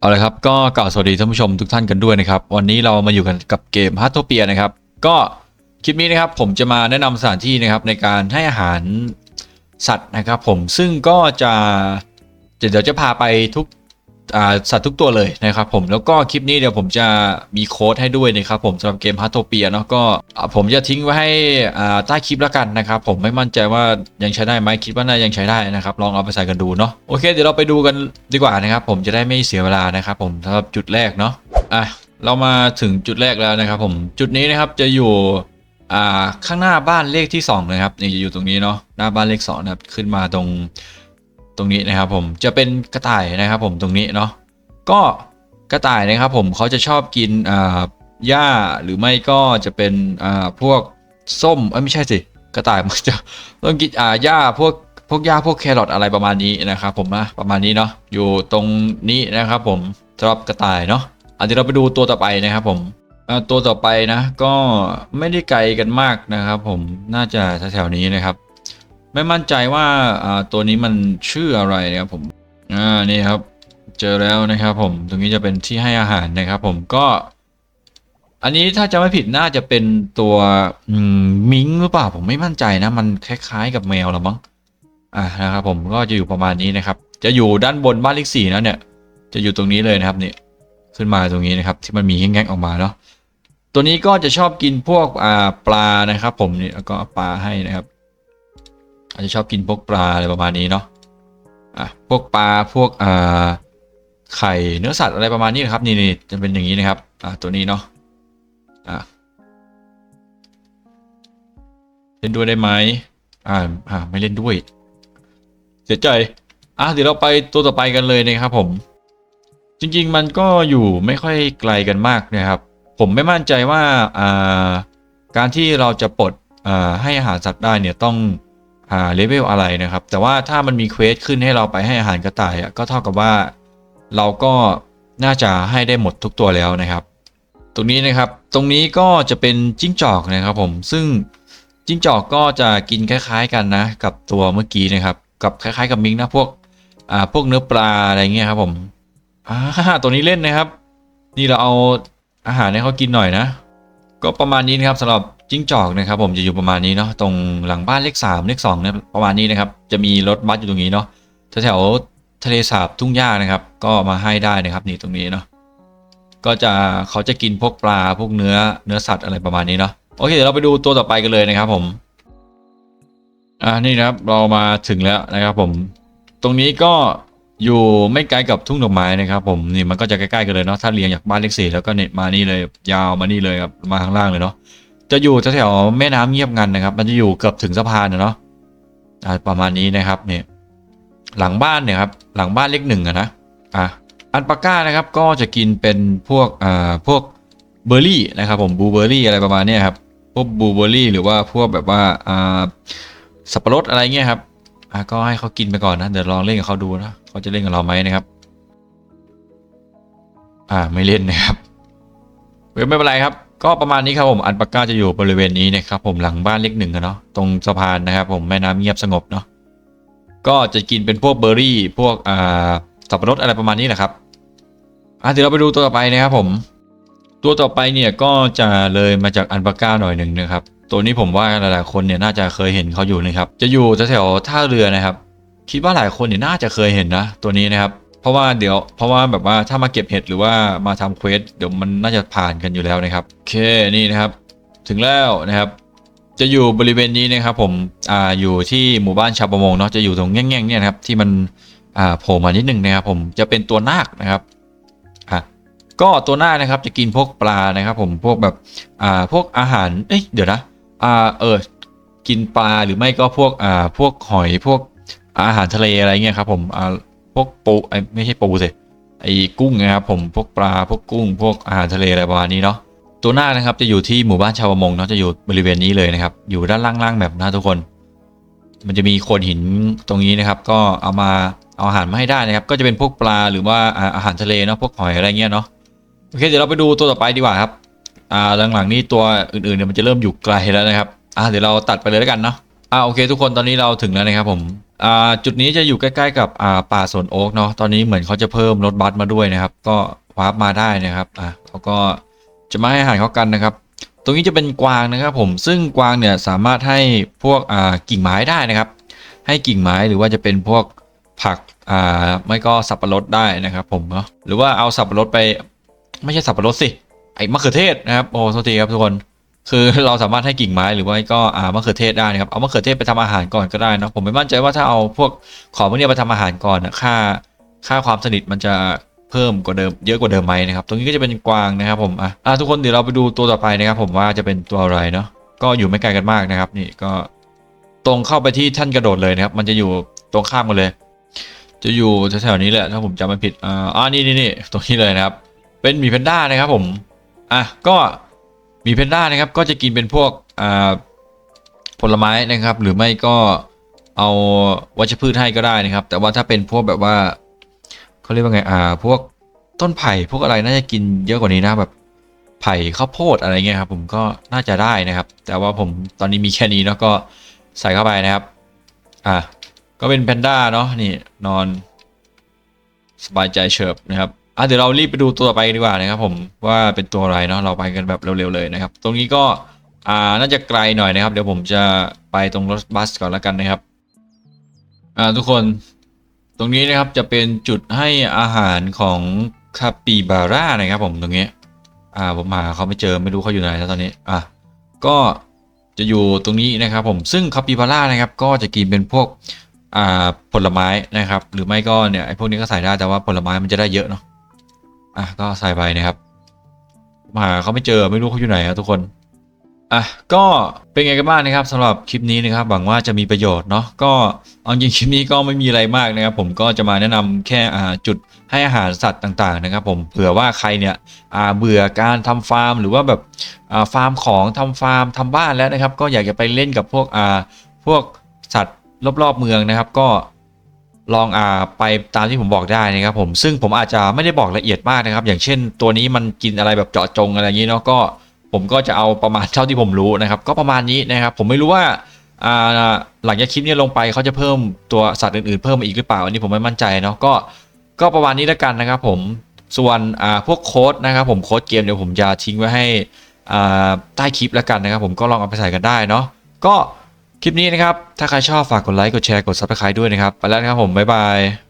เอาละครับก็กล่าวสวัสดีท่านผู้ชมทุกท่านกันด้วยนะครับ วันนี้เรามาอยู่กันกับเกมฮัตโตเปียนะครับ ก็คลิปนี้นะครับผมจะมาแนะนำสถานที่นะครับในการให้อาหารสัตว์นะครับผมซึ่งก็จะเดี๋ยวจะพาไปทุก สัตว์ทุกตัวเลยนะครับผมแล้วก็คลิปนี้เดี๋ยวผมจะมีโค้ดให้ด้วยนะครับผมสำหรับเกมฮัตโตเปียเนาะก็ผมจะทิ้งไว้ให้ใต้คลิปแล้วกันนะครับผมไม่มั่นใจว่ายังใช้ได้ไหมคิดว่าน่ายังใช้ได้นะครับลองเอาไปใส่กันดูเนาะโอเคเดี๋ยวเราไปดูกันดีกว่านะครับผมจะได้ไม่เสียเวลานะครับผมสำหรับจุดแรกเนาะอะเรามาถึงจุดแรกแล้วนะครับผมจุดนี้นะครับจะอยู่อ่าข้างหน้าบ้านเลขที่2นะครับนี่จะอยู่ตรงนี้เนาะหน้าบ้านเลข2นะครับขึ้นมาตรง ตรงนี้นะครับผมจะเป็นกระต่ายนะครับผมตรงนี้เนาะก็กระต่ายนะครับผมเขาจะชอบกินอ่าหญ้าหรือไม่ก็จะเป็นอ่าพวกส้มเอ้ไม่ใช่สิกระต่ายมันจะต้องกินอ่าหญ้าพวกพวกหญ้าพวกแครอทอะไรประมาณนี้นะครับผมนะประมาณนี้เนาะอยู่ตรงนี้นะครับผมสำหรับกระต่ายเนาะอันนี้เราไปดูตัวต่อไปนะครับผมตัวต่อไปนะก็ไม่ได้ไกลกันมากนะครับผมน่าจะแถวๆนี้นะครับ ไม่มั่นใจว่าตัวนี้มันชื่ออะไรนะครับผมอ่านี่ครับ เจอแล้วนะครับผมตรงนี้จะเป็นที่ให้อาหารนะครับผมก็ อันนี้ถ้าจะไม่ผิดน่าจะเป็นตัวมิงหรือเปล่าผมไม่มั่นใจนะมันคล้ายๆกับแมวหรือมั้งอ่านะครับผมก็จะอยู่ประมาณนี้นะครับ จะอยู่ด้านบนบ้านเลขสี่นะเนี่ย จะอยู่ตรงนี้เลยนะครับเนี่ยขึ้นมาตรงนี้นะครับ ที่มันมีแง่งๆออกมาเนาะตัวนี้ก็จะชอบกินพวกปลานะครับ ผมนี่แล้วก็ปลาให้นะครับ อาจจะชอบกินพวกปลาอะไรประมาณนี้เนาะอะพวกปลาพวกอ่าไข่เนื้อสัตว์อะไรประมาณนี้นะครับนี่นี่จะเป็นอย่างนี้นะครับอะตัวนี้เนาะอะเล่นด้วยได้ไหมอ่าอ่าไม่เล่นด้วย เสียใจอะเดี๋ยวเราไปตัวต่อไปกันเลยนะครับผม จริง ๆ มันก็อยู่ไม่ค่อยไกลกันมากนะครับ ผมไม่มั่นใจว่าอ่าการที่เราจะปลดอ่าให้อาหารสัตว์ได้เนี่ยต้อง หาเลเวลอะไรนะครับ แต่ว่าถ้ามันมีเควสขึ้นให้เราไปให้อาหารกระต่ายอะก็เท่ากับว่า เราก็น่าจะให้ได้หมดทุกตัวแล้วนะครับ ตรงนี้นะครับตรงนี้ก็จะเป็นจิ้งจอกนะครับผมซึ่งจิ้งจอกก็จะกินคล้าย ๆ กันนะ กับตัวเมื่อกี้นะครับ กับคล้าย ๆ กับมิงนะพวกอ่าพวกเนื้อปลาอะไรเงี้ยครับผมอ่าตัวนี้เล่นนะครับ นี่เราเอาอาหารให้เขากินหน่อยนะ ก็ประมาณนี้นะครับสำหรับ จิ้งจอกนะครับผมจะอยู่ประมาณนี้เนาะตรงหลังบ้านเลข3เลข2เนี่ยประมาณนี้นะครับจะมีรถบัสอยู่ตรงนี้เนาะแถวทะเลสาบทุ่งหญ้านะครับ ก็มาให้ได้นะครับนี่ตรงนี้เนาะก็จะเขาจะกินพวกปลาพวกเนื้อเนื้อสัตว์อะไรประมาณนี้เนาะโอเคเดี๋ยวเราไปดูตัวต่อไปกันเลยนะครับผมอ่านี่นะครับเรามาถึงแล้วนะครับผม ตรงนี้ก็อยู่ไม่ไกลกับทุ่งดอกไม้นะครับ ผมนี่มันก็จะใกล้ๆกันเลยเนาะถ้าเรียงจากบ้านเลขสี่แล้วก็เน็ตมานี่เลยยาวมานี่เลยครับมาข้างล่างเลยเนาะ จะอยู่แถวแม่น้ำเงียบงันนะครับ มันจะอยู่เกือบถึงสะพานเนาะประมาณนี้นะครับเนี่ยหลังบ้านเนี่ยครับหลังบ้านเลขหนึ่งอะนะอะอันปาก้านะครับก็จะกินเป็นพวกอ่าพวกเบอร์รี่นะครับผมบลูเบอร์รี่อะไรประมาณนี้ครับพวกบลูเบอร์รี่หรือว่าพวกแบบว่าอ่าสับปะรดอะไรเงี้ยครับอะก็ให้เขากินไปก่อนนะเดี๋ยวลองเล่นกับเขาดูนะเขาจะเล่นกับเราไหมนะครับ อ่าไม่เล่นนะครับไม่เป็นไรครับ ก็ประมาณนี้ครับผมอันปากก้าจะอยู่บริเวณนี้นะครับผมหลังบ้านเล็กหนึ่งอะเนาะตรงสะพานนะครับผมแม่น้ำเงียบสงบเนาะก็จะกินเป็นพวกเบอร์รี่ พวกอ่าสับปะรดอะไรประมาณนี้แหละครับอะเดี๋ยวเราไปดูตัวต่อไปนะครับผม ตัวต่อไปเนี่ยก็จะเลยมาจากอันปาก้าหน่อยหนึ่งนะครับ ตัวนี้ผมว่าหลายๆคนเนี่ยน่าจะเคยเห็นเขาอยู่นะครับ จะอยู่แถวๆท่าเรือนะครับ คิดว่าหลายคนเนี่ยน่าจะเคยเห็นนะ ตัวนี้นะครับ เพราะว่าเดี๋ยวเพราะว่าแบบว่าถ้ามาเก็บเห็ดหรือว่ามาทำเควสเดี๋ยวมันน่าจะผ่านกันอยู่แล้วนะครับโอเคนี่นะครับ ถึงแล้วนะครับจะอยู่บริเวณนี้นะครับผม อ่า อยู่ที่หมู่บ้านชาวประมงเนาะ จะอยู่ตรงแง่งๆเนี่ยนะครับ ที่มัน อ่า โผล่มานิดนึงนะครับผม จะเป็นตัวนาคนะครับ อะ ก็ตัวนาคนะครับจะกินพวกปลานะครับ ผม พวกแบบ อ่า พวกอาหาร เอ้ย เดี๋ยวนะ อ่า เออ กินปลาหรือไม่ก็พวก อ่า พวกหอย พวกอาหารทะเลอะไรเงี้ยครับผม อ่า วกปูไอ้ไม่ใช่ปูสิไอ้กุ้งนะครับผมพวกปลาพวกกุ้ง พวกอาหารทะเลอะไรประมาณนี้เนาะตัวหน้านะครับจะอยู่ที่หมู่บ้านชาวประมงเนาะจะอยู่บริเวณนี้เลยนะครับ อยู่ด้านล่างๆแบบนะทุกคน มันจะมีโขดหินตรงนี้นะครับ ก็เอามาเอาอาหารมาให้ได้นะครับ ก็จะเป็นพวกปลาหรือว่าอ่าอาหารทะเลเนาะพวกหอยอะไรเงี้ยเนาะโอเคเดี๋ยวเราไปดูตัวต่อไปดีกว่าครับอ่าหลังๆนี่ตัวอื่นๆเนี่ยมันจะเริ่มอยู่ไกลแล้วนะครับอ่าเดี๋ยวเราตัดไปเลยแล้วกันเนาะ อ่าโอเคทุกคนตอนนี้เราถึงแล้วนะครับผมอ่าจุดนี้จะอยู่ใกล้ๆกับอ่าป่าสวนโอ๊กเนาะตอนนี้เหมือนเขาจะเพิ่มรถบัสมาด้วยนะครับ ก็วาร์ปมาได้นะครับอะเขาก็จะมาให้อาหารเขากันนะครับ ตรงนี้จะเป็นกวางนะครับผมซึ่งกวางเนี่ยสามารถให้พวกอ่ากิ่งไม้ได้นะครับ ให้กิ่งไม้หรือว่าจะเป็นพวกผักอ่าไม่ก็สับปะรดได้นะครับ ผมเนาะหรือว่าเอาสับปะรดไป ไม่ใช่สับปะรดสิไอ้มะเขือเทศนะครับโอ้โทษทีครับทุกคน คือเราสามารถให้กิ่งไม้หรือว่าก็อ่ามะเขือเทศได้นะครับเอามะเขือเทศไปทำอาหารก่อนก็ได้นะผมไม่มั่นใจว่าถ้าเอาพวกของพวกนี้ไปทำอาหารก่อนนะค่าค่าความสนิทมันจะเพิ่มกว่าเดิมเยอะกว่าเดิมไหมนะครับ ตรงนี้ก็จะเป็นกวางนะครับผมอะทุกคนเดี๋ยวเราไปดูตัวต่อไปนะครับ ผมว่าจะเป็นตัวอะไรเนาะก็อยู่ไม่ไกลกันมากนะครับ นี่ก็ตรงเข้าไปที่ท่านกระโดดเลยนะครับ มันจะอยู่ตรงข้ามกันเลย จะอยู่แถวๆนี้แหละถ้าผมจำไม่ผิดอ่าอ่านี่นี่นี่ตรงนี้เลยนะครับ เป็นหมีแพนด้านะครับผมอะก็ มีแพนด้านะครับก็จะกินเป็นพวกผลไม้นะครับ หรือไม่ก็เอาวัชพืชให้ก็ได้นะครับ แต่ว่าถ้าเป็นพวกแบบว่าเขาเรียกว่าไงอ่าพวกต้นไผ่พวกอะไรน่าจะกินเยอะกว่านี้นะแบบไผ่ข้าวโพดอะไรเงี้ยครับผมก็น่าจะได้นะครับ แต่ว่าผมตอนนี้มีแค่นี้เนาะก็ใส่เข้าไปนะครับอะก็เป็นแพนด้าเนาะนี่นอนสบายใจเฉิบนะครับ อะเดี๋ยวเรารีบไปดูตัวต่อไปดีกว่านะครับผมว่าเป็นตัวอะไรเนาะเราไปกันแบบเร็วๆเลยนะครับ ตรงนี้ก็อ่าน่าจะไกลหน่อยนะครับ เดี๋ยวผมจะไปตรงรถบัสก่อนแล้วกันนะครับอ่าทุกคนตรงนี้นะครับจะเป็นจุดให้อาหารของคาปิบาร่านะครับผมตรงนี้อ่าผมหาเขาไม่เจอไม่รู้เขาอยู่ไหนแล้วตอนนี้อะก็จะอยู่ตรงนี้นะครับผมซึ่งคาปิบาร่านะครับก็จะกินเป็นพวกอ่าผลไม้นะครับ หรือไม่ก็เนี่ยไอ้พวกนี้ก็ใส่ได้แต่ว่าผลไม้มันจะได้เยอะเนาะ อะก็ใส่ไปนะครับมาเขาไม่เจอไม่รู้เขาอยู่ไหนครับทุกคนอะก็เป็นไงกันบ้างนะครับสำหรับคลิปนี้นะครับหวังว่าจะมีประโยชน์เนาะก็เอาจริงคลิปนี้ก็ไม่มีอะไรมากนะครับ ผมก็จะมาแนะนำแค่อ่าจุดให้อาหารสัตว์ต่างๆนะครับ ผมเผื่อว่าใครเนี่ยอ่าเบื่อการทำฟาร์ม หรือว่าแบบอ่าฟาร์มของทำฟาร์มทำบ้านแล้วนะครับ ก็อยากจะไปเล่นกับพวกอ่าพวกสัตว์รอบๆเมืองนะครับ ก็ ลองอ่าไปตามที่ผมบอกได้นะครับผมซึ่งผมอาจจะไม่ได้บอกละเอียดมากนะครับ อย่างเช่น ตัวนี้มันกินอะไรแบบเจาะจงอะไรอย่างนี้เนาะก็ผมก็จะเอาประมาณเท่าที่ผมรู้นะครับ ก็ประมาณนี้นะครับ ผมไม่รู้ว่าอ่าหลังจากคลิปนี้ลงไปเขาจะเพิ่มตัวสัตว์อื่นๆเพิ่มมาอีกหรือเปล่าอันนี้ผมไม่มั่นใจเนาะก็ก็ประมาณนี้แล้วกันนะครับผมส่วนอ่าพวกโค้ดนะครับผมโค้ดเกมเดี๋ยวผมจะทิ้งไว้ให้อ่าใต้คลิปแล้วกันนะครับ ผมก็ลองเอาไปใส่กันได้เนาะก็ คลิปนี้นะครับ ถ้าใครชอบฝากกดไลค์ กดแชร์ กด subscribe ด้วยนะครับ ไปแล้วนะครับผม บ๊ายบาย